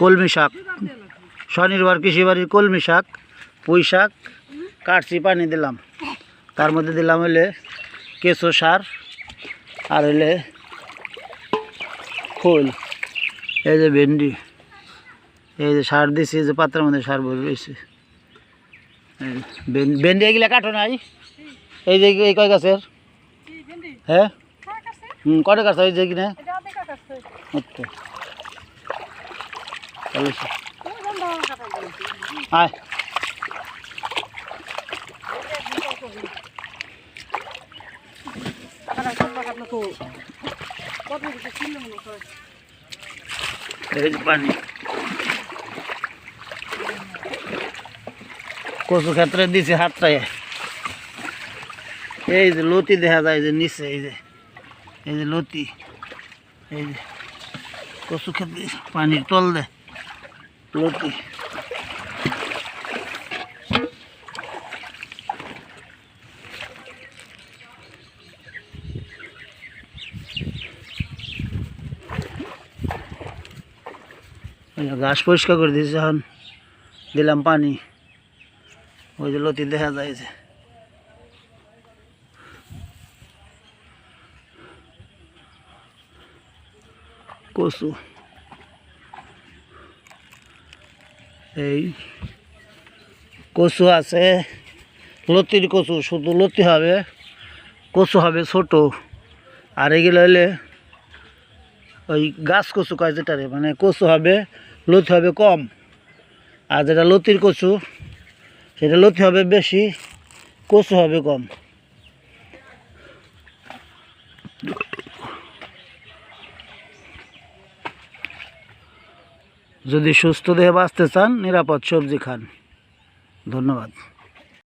কলমি শাক। স্বনির্ভর কৃষি বাড়ির কলমি শাক পুঁই শাক কাটছি পানি দিলাম। তার মধ্যে দিলাম হইলে কেঁচো সার আর হইলে খোল। এই যে ভেন্ডি এই যে সার দিছি এই যে পাত্রের মধ্যে সার ভরে রয়েছে। ভেন্ডি এগুলা কাটো নাই? এই যে এই কয় গাছের? হ্যাঁ? হুম কটা গাছ এই যে কিনা আচ্ছা। আয়। পানি। কচু ক্ষেত্রে দিছে হাতটায়। এই যে লতি দেখা যায় যে নিচে, এই যে এই যে লতি। এই যে কচু ক্ষেত্রে পানির তল দে লতি এই যে ঘাস পরিষ্কার করে দিয়েছে এখন দিলাম পানি ওই যে লতি দেখা যায় যে কচু এই কচু আছে, লতির কচু, শুধু লতি হবে, কচু হবে ছোট। আর এগুলো হলে ওই গাছ কচু কয় যেটারে মানে কচু হবে, লতি হবে কম। আর যেটা লতির কচু, সেটা লতি হবে বেশি, কচু হবে কম। যদি সুস্থ দেহে বাঁচতে চান নিরাপদ সবজি খান। ধন্যবাদ।